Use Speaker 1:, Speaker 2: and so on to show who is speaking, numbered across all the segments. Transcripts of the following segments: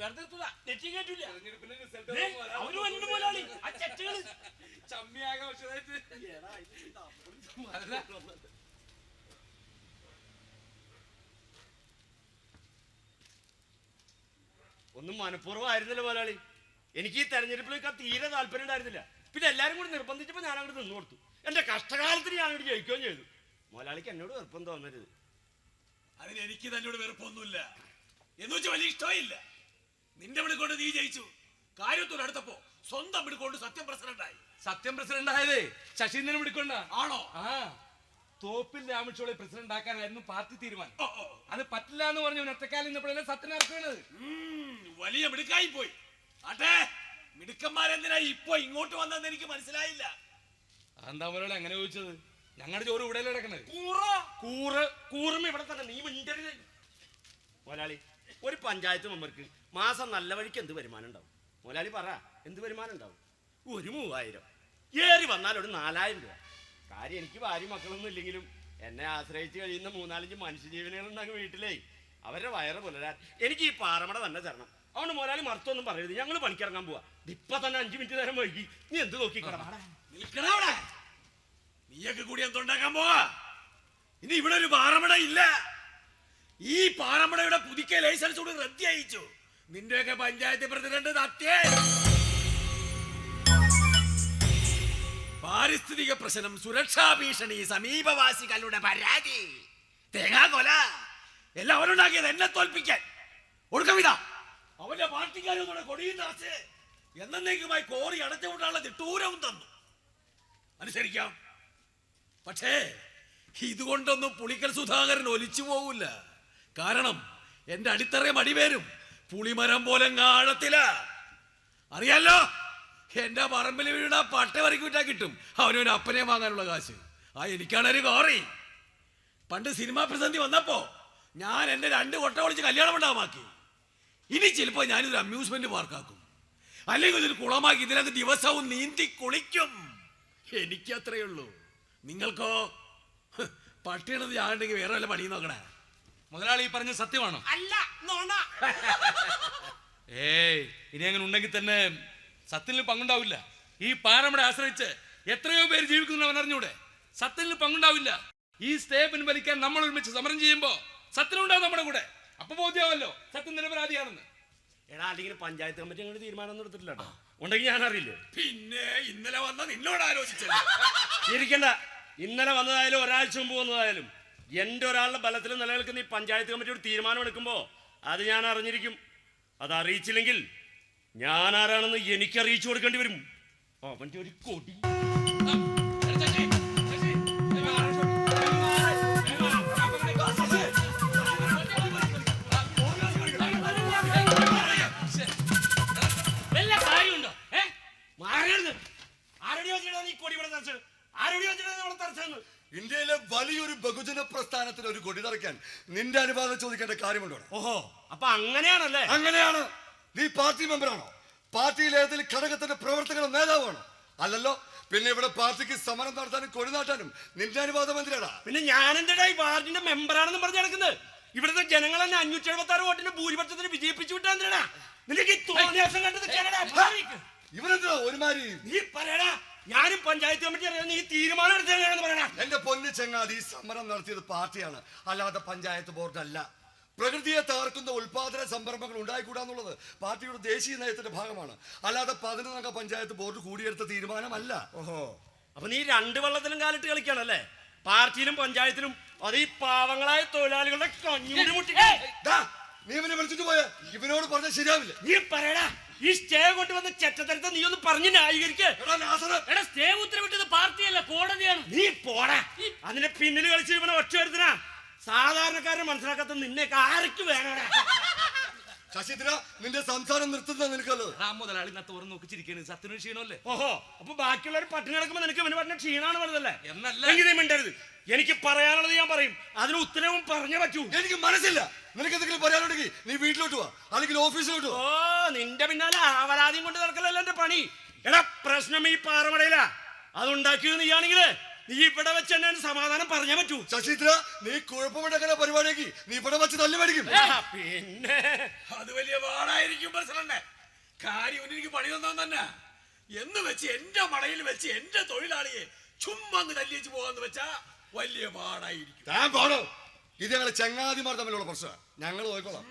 Speaker 1: വെറുതെ അവർ വന്നിട്ട് മുതലാളി. ആ
Speaker 2: ചെറ്റകൾ.
Speaker 3: ഒന്നും മനഃപൂർവമായിരുന്നില്ല മുതലാളി. എനിക്ക് ഈ തെരഞ്ഞെടുപ്പിലേക്ക് തീരെ താല്പര്യം ഉണ്ടായിരുന്നില്ല. പിന്നെ എല്ലാരും കൂടി നിർബന്ധിച്ചപ്പോൾ ഞാൻ അങ്ങോട്ട് നിന്ന് കൊടുത്തു. എന്റെ കഷ്ടകാലത്തിന് ഞാൻ അങ്ങോട്ട് ജയിക്കുകയും ചെയ്തു. മുതലാളിക്ക് എന്നോട് വെറുപ്പം തോന്നരുത്
Speaker 4: അതിന് എനിക്ക് തന്നോട് വെറുപ്പൊന്നുമില്ല. എന്ന് വെച്ചാൽ വലിയ ഇഷ്ടമില്ല. നിന്റെ വിളിക്കൊണ്ട് നീ ജയിച്ചു. കാര്യത്തോട് അടുത്തപ്പോ സ്വന്തം വിളിക്കൊണ്ട് സത്യം പ്രസിഡന്റായി.
Speaker 2: സത്യം പ്രസിഡന്റ് ആയതേ ശശീന്ദ്രൻ വിളിക്കൊണ്ട്?
Speaker 4: ആണോ?
Speaker 2: ആ. തോപ്പിൽ രാമചോളി പ്രസിഡന്റ് ആക്കാനായിരുന്നു പാർട്ടി തീരുമാനം. അത് പറ്റില്ല എന്ന് പറഞ്ഞു ഒറ്റക്കാലം ഇന്നപ്പോഴല്ലേ സത്യം ഇറക്കുന്നത്
Speaker 4: വലിയ മിടുക്കായി പോയി. ആട്ടെ മിടുക്കന്മാരെന്തിനാ ഇപ്പൊ ഇങ്ങോട്ട് വന്നെന്ന് എനിക്ക് മനസ്സിലായില്ല.
Speaker 2: അതെന്താ പോലെ അങ്ങനെ ചോദിച്ചത്? ഞങ്ങളുടെ ചോറ് ഇവിടെ കിടക്കണത്?
Speaker 3: കൂറ. കൂറ് കൂറും ഇവിടെ തന്നെ. നീ മിണ്ടരുത്. മുതലാളി ഒരു പഞ്ചായത്ത് മെമ്പർക്ക് മാസം നല്ല വഴിക്ക് എന്ത് വരുമാനം ഉണ്ടാവും? മുതലാളി പറ എന്ത് വരുമാനം ഉണ്ടാവും? ഒരു മൂവായിരം. ഏറി വന്നാൽ ഒരു നാലായിരം രൂപ. കാര്യം എനിക്ക് ഭാര്യ മക്കളൊന്നും ഇല്ലെങ്കിലും എന്നെ ആശ്രയിച്ച് കഴിയുന്ന മൂന്നാലഞ്ച് മനുഷ്യജീവനുകളുണ്ടെങ്കിൽ വീട്ടിലേ. അവരുടെ വയറ് പുലരാൻ. എനിക്ക് ഈ പാറമട തന്നെ തരണം. അതുകൊണ്ട് മുതലാളി മറുത്തൊന്നും പറയരുത്. ഞങ്ങൾ പണിക്കിറങ്ങാൻ പോവാ. ഇപ്പൊ തന്നെ അഞ്ചു മിനിറ്റ് നേരം വൈകി. നീ എന്ത് നോക്കി
Speaker 4: നിൽക്കണ അവിടെ. നീയൊക്കെ കൂടി എന്തുണ്ടാക്കാൻ പോവാ? ഇനി ഇവിടെ ഒരു പാറമട ഇല്ല. ഈ പാറമടയുടെ പുതുക്കിയ ലൈസൻസ് കൂടി റദ്ദി അയച്ചു നിന്റെയൊക്കെ പഞ്ചായത്ത് പ്രസിഡന്റ് സത്യേ. പാരിസ്ഥിതിക പ്രശ്നം സുരക്ഷാ ഭീഷണി സമീപവാസികളുടെ പരാതി. തേങ്ങാകൊല എല്ലാം അവരുണ്ടാക്കിയത് എന്നെ തോൽപ്പിക്കാൻ. ഒടുക്കവിത അവന്റെ പാർട്ടിക്കാരും കൊടിയും നിറച്ച് എന്നേക്കുമായി കോറി അടച്ചുകൊണ്ടുള്ള തിട്ടൂരവും തന്നു. അനുസരിക്കാം. പക്ഷേ ഇതുകൊണ്ടൊന്നും പുളിക്കൽ സുധാകരൻ ഒലിച്ചു പോകില്ല കാരണം എന്റെ അടിത്തറയും അടിവേരും പുളിമരം പോലെ ആഴത്തില. അറിയാലോ? എന്റെ പറമ്പിൽ വീണ പട്ട വരയ്ക്ക് വിറ്റാ കിട്ടും. അവനൊരു അപ്പനെ വാങ്ങാനുള്ള കാശ്. ആ എനിക്കാണ് ഒരു കോറി പണ്ട് സിനിമാ പ്രതിസന്ധി വന്നപ്പോ ഞാൻ എന്റെ രണ്ട് കൊട്ട വിളിച്ച് കല്യാണം ഉണ്ടാവാക്കി ഇനി ചിലപ്പോ ഞാനിതൊരു അമ്യൂസ്മെന്റ് പാർക്കാക്കും അല്ലെങ്കിൽ ഇതൊരു കുളമാക്കി ഇതിനകത്ത് ദിവസവും നീന്തി കുളിക്കും. എനിക്ക് അത്രയേ ഉള്ളൂ. നിങ്ങൾക്കോ? പട്ടിയണത് ഞാനുണ്ടെങ്കിൽ വേറെ വല്ല പണി നോക്കണേ.
Speaker 2: മുതലാളി ഈ പറഞ്ഞ സത്യമാണോ?
Speaker 1: അല്ല നോണ.
Speaker 2: ഏയ് ഇനി അങ്ങനെ ഉണ്ടെങ്കിൽ തന്നെ സത്യത്തിൽ പങ്കുണ്ടാവില്ല. ഈ പാറമടെ ആശ്രയിച്ച് എത്രയോ പേര് ജീവിക്കുന്നവൻ അറിഞ്ഞൂടെ? സത്യത്തിൽ പങ്കുണ്ടാവില്ല. ഈ സ്റ്റേ പിൻവലിക്കാൻ നമ്മൾ ഒരുമിച്ച് സമരം ചെയ്യുമ്പോ സത്യനുണ്ടാവും നമ്മുടെ കൂടെ. അപ്പൊ ബോധ്യമാവല്ലോ സത്യം നിരപരാധിയാണെന്ന്.
Speaker 3: എടാ അല്ലെങ്കിൽ പഞ്ചായത്ത് കമ്മിറ്റി അങ്ങോട്ട് തീരുമാനമൊന്നും എടുത്തിട്ടില്ല ഉണ്ടെങ്കിൽ ഞാൻ അറിയില്ലേ?
Speaker 4: പിന്നെ ഇന്നലെ വന്ന നിന്നോട് ആലോചിച്ചല്ലോ?
Speaker 3: ഇരിക്കണ്ട. ഇന്നലെ വന്നതായാലും ഒരാഴ്ച മുമ്പ് വന്നതായാലും എന്റെ ഒരാളുടെ ബലത്തിൽ നിലനിൽക്കുന്ന ഈ പഞ്ചായത്ത് കമ്മിറ്റി ഒരു തീരുമാനം എടുക്കുമ്പോ അത് ഞാൻ അറിഞ്ഞിരിക്കും. അത് അറിയിച്ചില്ലെങ്കിൽ ഞാൻ ആരാണെന്ന് എനിക്ക് അറിയിച്ചു കൊടുക്കേണ്ടി വരും. അവന്റെ ഒരു കൊടി. ആരോട് കൊടി ഇവിടെ തറച്ചത്? ആരോട് ചോദിച്ചിട്ടാ ഇവിടെ തറച്ചതെന്ന്?
Speaker 5: ഇന്ത്യയിലെ വലിയൊരു ബഹുജന പ്രസ്ഥാനത്തിന് ഒരു കൊടി തറയ്ക്കാൻ നിന്റെ അനുവാദം ചോദിക്കേണ്ട കാര്യമുണ്ടോ?
Speaker 3: ഓഹോ അപ്പൊ അങ്ങനെയാണല്ലേ?
Speaker 5: അങ്ങനെയാണ്. നീ പാർട്ടി മെമ്പറാണോ? പാർട്ടിയിലെ ഏതെങ്കിലും ഘടകത്തിന്റെ പ്രവർത്തകരുടെ നേതാവാണോ? അല്ലല്ലോ പിന്നെ ഇവിടെ പാർട്ടിക്ക് സമരം നടത്താനും കൊടി നാട്ടാനും നിന്റെ അനുവാദം എന്തിനാടാ?
Speaker 3: പിന്നെ ഞാൻ എന്തിനാ ഈ വാർഡിന്റെ മെമ്പറാണെന്ന് പറഞ്ഞു നടക്കുന്നത്? ഇവിടുത്തെ ജനങ്ങൾ തന്നെ അഞ്ഞൂറ്റി എഴുപത്തി ആറ് വോട്ടിന് ഭൂരിപക്ഷത്തിന് വിജയിപ്പിച്ചു വിട്ടാ എന്തിനാ? നിനക്ക് ഈ തോന്നിയാസം കണ്ടത് കേരള
Speaker 5: ഒരുമാതിരി?
Speaker 3: നീ പറയടാ ഞാനും പഞ്ചായത്ത് കമ്മിറ്റി അറിയാൻ ഈ തീരുമാനം എടുത്തു പറയണം.
Speaker 5: എന്റെ പൊന്നു ചെങ്ങാതി ഈ സമരം നടത്തിയത് പാർട്ടിയാണ്. അല്ലാതെ പഞ്ചായത്ത് ബോർഡ് അല്ല പ്രകൃതിയെ തകർക്കുന്ന ഉൽപാദന സംരംഭങ്ങൾ ഉണ്ടായിക്കൂടാന്നുള്ളത് പാർട്ടിയുടെ ദേശീയ നയത്തിന്റെ ഭാഗമാണ്. അല്ലാതെ പതിനൊന്നംഗ പഞ്ചായത്ത് ബോർഡ് കൂടിയെടുത്ത തീരുമാനമല്ല.
Speaker 3: ഓഹോ. അപ്പൊ നീ രണ്ട് വള്ളത്തിലും കാലിട്ട് കളിക്കാണല്ലേ പാർട്ടിയിലും പഞ്ചായത്തിലും അത് ഈ പാവങ്ങളായ തൊഴിലാളികളുടെ കഞ്ഞൂടി മുട്ടി
Speaker 5: നീ ഇവനെ വിളിച്ചിട്ട് പോയ. ഇവനോട് പറഞ്ഞ ശരിയാവില്ല.
Speaker 3: നീ പറയടാ. ഈ സ്റ്റേ കൊണ്ടുവന്ന ചെറ്റത്തരത്തെ നീ ഒന്ന് പറഞ്ഞു ന്യായീകരിക്കേ.
Speaker 5: എടാ
Speaker 1: സ്റ്റേ ഉത്തരവിട്ടത് പാർട്ടിയല്ല കോടതിയാണ്.
Speaker 3: നീ പോടാ. അതിന്റെ പിന്നിൽ കളിച്ച് ഇവനെ ഒറ്റ വരുത്തിനാ സാധാരണക്കാരനെ മനസ്സിലാക്കാത്ത നിന്നേക്ക് ആർക്ക് വേണടാ
Speaker 5: ശശിധര നിന്റെ സംസാരം നിർത്തുന്ന നിനക്കല്ലോ
Speaker 2: ആ മുതലാളി നത്ത് തുറന്ന് നോക്കി ചിരിക്കണത് സത്യം ക്ഷീണമല്ലേ?
Speaker 3: ഓഹോ അപ്പൊ ബാക്കിയുള്ളവർ പട്ടിണി കിടക്കുമ്പോ നിനക്ക് ഇവന് പറഞ്ഞ ക്ഷീണാണ് പറഞ്ഞതല്ലേ
Speaker 2: എന്നല്ല.
Speaker 3: എങ്ങനെ മിണ്ടരുത്. എനിക്ക് പറയാനുള്ളത് ഞാൻ പറയും. അതിന് ഉത്തരവും പറഞ്ഞേ പറ്റൂ.
Speaker 5: എനിക്ക് മനസ്സില്ല. നിനക്ക് എന്തെങ്കിലും പറയാനുണ്ടെങ്കിൽ നീ വീട്ടിലോട്ട് വാ. അല്ലെങ്കിൽ ഓഫീസിലോട്ട്
Speaker 3: ഓ നിന്റെ പിന്നാലെ ആവലാദ്യം കൊണ്ട് നടക്കലല്ലോ എന്റെ പണി? എടാ പ്രശ്നം ഈ പാറമടയിലാ. അതുണ്ടാക്കിയത് നീയാണെങ്കിൽ. നീ ഇവിടെ വെച്ച് തന്നെ സമാധാനം പറഞ്ഞേ പറ്റൂ.
Speaker 5: ശശീന്ദ്ര നീ കുഴപ്പമുണ്ടാക്കുന്ന പരിപാടിയാക്കി. നീ ഇവിടെ വെച്ച് തല്ലി മേടിക്കും.
Speaker 3: ആ, പിന്നെ?
Speaker 4: അത് വലിയ വാടായിരിക്കും പ്രസിഡന്റ്. കാര്യം എനിക്ക് പണി തന്നാൻ തന്നെ. എന്ന് വെച്ച് എന്റെ മടയിൽ വെച്ച് എന്റെ തൊഴിലാളിയെ ചുമ്മാ അങ്ങ് തല്ലിച്ച് പോകാന്ന് വെച്ചാ വലിയ പാടായിരിക്കും
Speaker 5: താൻ പോണോ ഇത് ഞങ്ങളെ ചങ്ങാതിമാർ തമ്മിലുള്ള പ്രശ്നമാണ് ഞങ്ങൾ നോക്കോളാം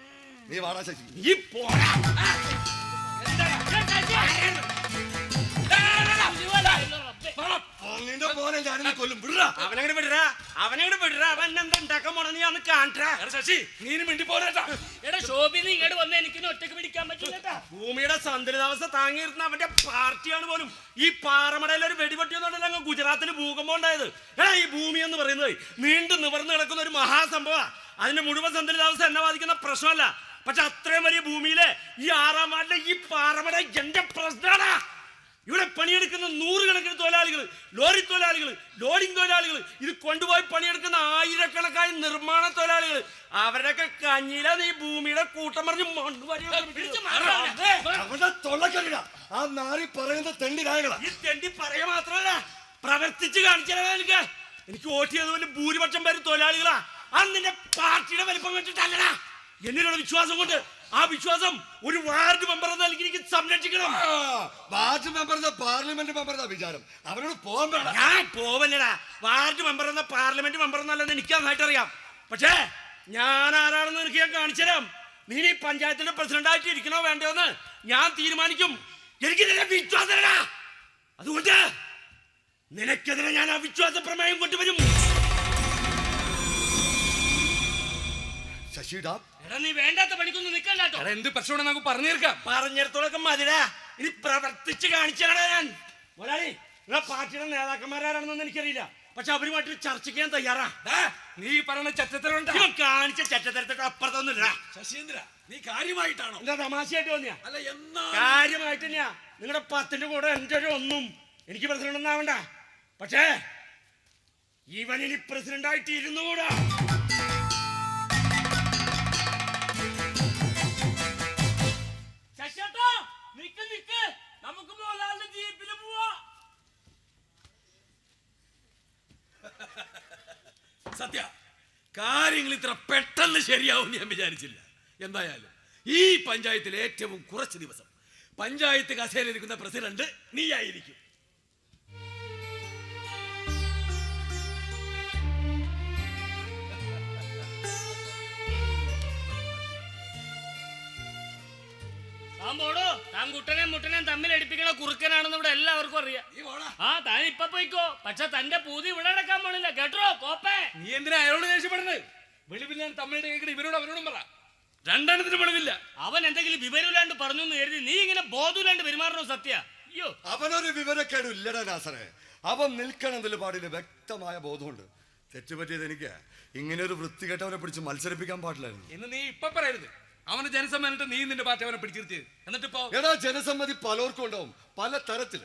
Speaker 5: നീ വാടാ ശശി.
Speaker 3: നീ പോരാ
Speaker 5: നിന്റെ മോനെ ഞാനിന്ന് കൊല്ലും. വിടാ
Speaker 3: അവനങ്ങനെ വിടരാ അവനങ്ങനെ വിടരാ അവൻ എന്താ ഉണ്ടാക്കാൻ പോണ നീ അന്ന് കാണട്ടാ
Speaker 2: ശശി നീ മിണ്ടി പോരാട്ടാ.
Speaker 1: എടാ ശോഭിന്ന് ഇങ്ങോട്ട് വന്ന്. ഒറ്റയ്ക്ക് പിടിക്കാൻ പറ്റില്ലട്ടാ.
Speaker 3: ഭൂമിയുടെ സന്തുലിതാവസ്ഥ താങ്ങിയിരുന്ന അവന്റെ പാർട്ടിയാണ് പോലും ഈ പാറമടയിൽ ഒരു വെടിപൊട്ടിയൊന്നുണ്ടല്ലോ അങ്ങ് ഗുജറാത്തിൽ ഭൂകമ്പം ഉണ്ടായത്. എടാ ഈ ഭൂമി എന്ന് പറയുന്നത് നീണ്ടു നിവർന്ന് കിടക്കുന്ന ഒരു മഹാസംഭവ. അതിന്റെ മുഴുവൻ സന്തുലിതാവസ്ഥ എന്നെ ബാധിക്കുന്ന പ്രശ്നമല്ല. പക്ഷെ അത്രയും വലിയ ഭൂമിയിലെ ഈ ആറാം വാർഡിലെ ഈ പാറമട എന്റെ പ്രശ്നമാണ് ഇവിടെ പണിയെടുക്കുന്ന നൂറുകണക്കിന് തൊഴിലാളികൾ ലോറി തൊഴിലാളികൾ ലോഡിംഗ് തൊഴിലാളികൾ ഇത് കൊണ്ടുപോയി പണിയെടുക്കുന്ന ആയിരക്കണക്കായ നിർമ്മാണ തൊഴിലാളികൾ. അവരുടെയൊക്കെ കഞ്ഞില നീ ഭൂമിയുടെ കൂട്ടം പറഞ്ഞ് മണ്ണ് വാരി വെക്കുന്നത്.
Speaker 5: അവന്റെ തൊള്ളക്കറിയില്ല ആ നാരി പറയുന്ന തെണ്ടി നായകളാ
Speaker 3: ഈ തെണ്ടി പറയുക മാത്രമല്ല പ്രവർത്തിച്ച് കാണിച്ചാൽ എനിക്ക്. എനിക്ക് വോട്ട് ചെയ്തതുപോലെ ഭൂരിപക്ഷം പേര് തൊഴിലാളികളാ. അന്നിന്റെ പാർട്ടിയുടെ വലിപ്പം വെച്ചിട്ടല്ലടാ എന്നിലുള്ള വിശ്വാസം കൊണ്ട് ആ വിശ്വാസം ഒരു വാർഡ് മെമ്പർ എന്ന നിലയ്ക്ക് എനിക്ക് സംരക്ഷിക്കണം.
Speaker 5: വാർഡ് മെമ്പർ പാർലമെന്റ് മെമ്പർ വിചാരം. അവരോട് പോകാൻ വേണ്ട
Speaker 3: ഞാൻ പോവല്ലടാ. വാർഡ് മെമ്പർ എന്ന പാർലമെന്റ് മെമ്പർ എന്നല്ലെന്ന് എനിക്ക് നന്നായിട്ട് അറിയാം. പക്ഷേ ഞാൻ ആരാണെന്ന് എനിക്ക് ഞാൻ കാണിച്ചുതരാം നീ ഈ പഞ്ചായത്തിന്റെ പ്രസിഡന്റായിട്ട് ഇരിക്കണോ വേണ്ടോന്ന് ഞാൻ തീരുമാനിക്കും. എനിക്ക് നിന്നെ വിശ്വാസമല്ലടാ. അതുകൊണ്ട് നിനക്കെതിരെ ഞാൻ ആ വിശ്വാസ പ്രമേയം കൊണ്ടുവരും.
Speaker 5: ശശിടാ
Speaker 1: എടാ നീ വേണ്ടാത്ത പണിക്കൊന്നും നിക്കണ്ട കേട്ടോ.
Speaker 2: എടാ എന്ത് നമുക്ക് പറഞ്ഞു തീർക്കാം
Speaker 3: പറഞ്ഞിടത്തോളൊക്കെ മതിടാ. ഇനി പ്രവർത്തിച്ച് കാണിച്ചാടാ ഞാൻ. മുതലാളി നിങ്ങളെ പാർട്ടിയുടെ നേതാക്കന്മാരാരാണെന്നൊന്നും എനിക്കറിയില്ല. പക്ഷെ അവരുമായിട്ട് ചർച്ചയ്ക്ക് ഞാൻ തയ്യാറാ.
Speaker 2: നീ പറയുന്ന
Speaker 3: ചറ്റത്തരം കാണിച്ച ചറ്റത്തരത്തിട്ട് അപ്പുറത്തൊന്നുമില്ല
Speaker 4: ശശീന്ദ്ര നീ കാര്യമായിട്ടാണോ?
Speaker 3: എന്താ തമാശയായിട്ട് വന്നിയാ?
Speaker 4: അല്ല എന്നാ
Speaker 3: കാര്യമായിട്ട് തന്നെയാ നിങ്ങളുടെ പത്തിന്റെ കൂടെ എന്റെ ഒരു ഒന്നും എനിക്ക് പ്രസിഡന്റ് ഒന്നാവണ്ട പക്ഷേ ഇവൻ ഇനി പ്രസിഡന്റ് ആയിട്ട് ഇരുന്നുകൂടാ
Speaker 4: സത്യ. കാര്യങ്ങൾ ഇത്ര പെട്ടെന്ന് ശരിയാവും ഞാൻ വിചാരിച്ചില്ല. എന്തായാലും ഈ പഞ്ചായത്തിൽ ഏറ്റവും കുറച്ച് ദിവസം. പഞ്ചായത്ത് കസേരയിരിക്കുന്ന പ്രസിഡന്റ് നീയായിരിക്കും.
Speaker 1: പോടോ താൻ കുട്ടനെയും മുട്ടനെയും തമ്മിൽ അടിപ്പിക്കണ കുറുക്കനാണെന്ന് ഇവിടെ എല്ലാവർക്കും അറിയാം. ആ താൻ ഇപ്പൊ പോയിക്കോ. പക്ഷെ തന്റെ പൂതി ഇവിടെ അടക്കാൻ പോണില്ല. കേട്ടോ കോപ്പേ?
Speaker 2: നീ എന്തിനാ അയാളോട് ദേഷ്യപ്പെടുന്നത്? വെളിവില്ലാൻ തമ്മിലുടെ കേൾക്കണ ഇവരോട് അവരോടും പറ. രണ്ടെണ്ണത്തിന് വെളിവില്ല.
Speaker 1: അവൻ എന്തെങ്കിലും വിവരമില്ലാണ്ട് പറഞ്ഞു എന്ന് കരുതി നീ ഇങ്ങനെ ബോധമില്ലാണ്ട് പെരുമാറണോ സത്യ? അയ്യോ.
Speaker 5: അവനൊരു വിവരക്കേട് ഇല്ലടാ നാസറെ. അവൻ നിൽക്കണമെന്നതിൽ പാടിന് വ്യക്തമായ ബോധമുണ്ട്. തെറ്റുപറ്റിയത് എനിക്ക് ഇങ്ങനെ ഒരു വൃത്തികെട്ടവനെ പിടിച്ച് മത്സരിപ്പിക്കാൻ പാടില്ലായിരുന്നു.
Speaker 2: എന്ന് നീ ഇപ്പൊ പറയരുത്. അവന് ജനസമ്മേളനത്തിൽ നീ നിന്റെ പാർട്ടി അവനെ പിടിച്ചിരുത്തിയത് എന്നിട്ടിപ്പോ
Speaker 5: എടാ ജനസമ്മതി പലർക്കും ഉണ്ടാവും. പല തരത്തിൽ.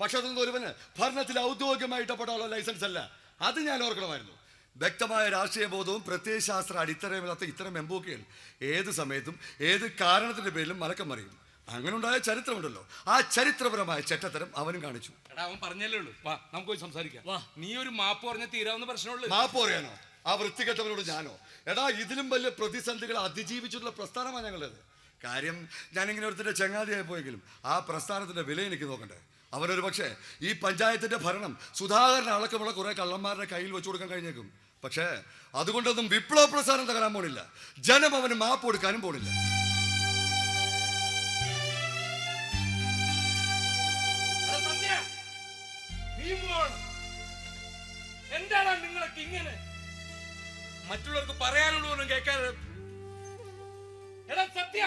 Speaker 5: പക്ഷെ അതൊന്നും ഒരുവന് ഭരണത്തിൽ ഔദ്യോഗികമായി ഇടപെടാനുള്ള ലൈസൻസ് അല്ല. അത് ഞാൻ ഓർക്കണമായിരുന്നു. വ്യക്തമായ രാഷ്ട്രീയ ബോധവും പ്രത്യയശാസ്ത്ര അടിത്തറയുമില്ലാത്ത ഇത്തരം എംബോക്കികൾ ഏത് സമയത്തും ഏത് കാരണത്തിന്റെ പേരിലും മലക്കം മറിയും. അങ്ങനെ ഉണ്ടായ ചരിത്രമുണ്ടല്ലോ. ആ ചരിത്രപരമായ ചെറ്റത്തരം അവനും കാണിച്ചു.
Speaker 2: എടാ അവൻ പറഞ്ഞല്ലേ ഉള്ളൂ. വാ നമുക്ക് പോയി സംസാരിക്കാം.
Speaker 1: വാ.
Speaker 2: നീ ഒരു മാപ്പ് പറഞ്ഞ തീരാവുന്ന പ്രശ്നമുള്ളൂ.
Speaker 5: മാപ്പ് പറയാനോ? ആ വൃത്തികെട്ടവനോട് ഞാനോ? എടാ ഇതിലും വലിയ പ്രതിസന്ധികൾ അതിജീവിച്ചിട്ടുള്ള പ്രസ്ഥാനമാണ് ഞങ്ങളുടേത്. കാര്യം ഞാനിങ്ങനെ ഒരുത്തിന്റെ ചങ്ങാതിയായി പോയെങ്കിലും ആ പ്രസ്ഥാനത്തിന്റെ വില എനിക്ക് നോക്കണ്ടേ? അവരൊരു പക്ഷേ ഈ പഞ്ചായത്തിന്റെ ഭരണം സുധാകരൻ അളക്കമുള്ള കുറേ കള്ളന്മാരുടെ കയ്യിൽ വെച്ചു കൊടുക്കാൻ കഴിഞ്ഞേക്കും. പക്ഷേ അതുകൊണ്ടൊന്നും വിപ്ലവ പ്രസ്ഥാനം തകരാൻ പോണില്ല. ജനം അവന് മാപ്പ് കൊടുക്കാനും പോണില്ല.
Speaker 2: എന്താണ് നിങ്ങളൊക്കെ ഇങ്ങനെ? മറ്റുള്ളവർക്ക് പറയാനുള്ളതൊന്നും കേൾക്കാതെ. എടാ സത്യ.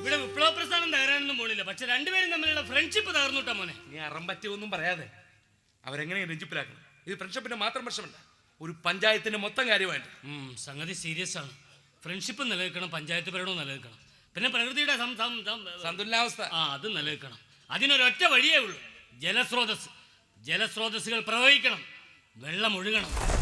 Speaker 1: ഇവിടെ വിപ്ലവ പ്രസ്ഥാനം തകരാനൊന്നും പോണില്ല. പക്ഷെ രണ്ടുപേരും തമ്മിലുള്ള ഫ്രണ്ട്ഷിപ്പ് തകർന്നുട്ടാ മോനെ.
Speaker 2: നീ അറം പറ്റിയൊന്നും പറയാതെ. അവരെങ്ങനെ രഞ്ജിപ്പിലാക്കണം ഇത് ഫ്രണ്ട്ഷിപ്പിന്റെ മാത്രം പ്രശ്നമല്ല. ഒരു പഞ്ചായത്തിന്റെ മൊത്തം കാര്യമായിട്ട്.
Speaker 1: സംഗതി സീരിയസ് ആണ്. ഫ്രണ്ട്ഷിപ്പ് നിലനിൽക്കണം പഞ്ചായത്ത് ഭരണവും നിലനിൽക്കണം. പിന്നെ പ്രകൃതിയുടെ സം- സം- സം-
Speaker 2: സന്തുലനാവസ്ഥ
Speaker 1: ആ അത് നിലനിൽക്കണം. അതിനൊരൊറ്റ വഴിയേ ഉള്ളൂ. ജലസ്രോതസ്. ജലസ്രോതസ്സുകൾ പ്രവഹിക്കണം. വെള്ളം ഒഴുകണം.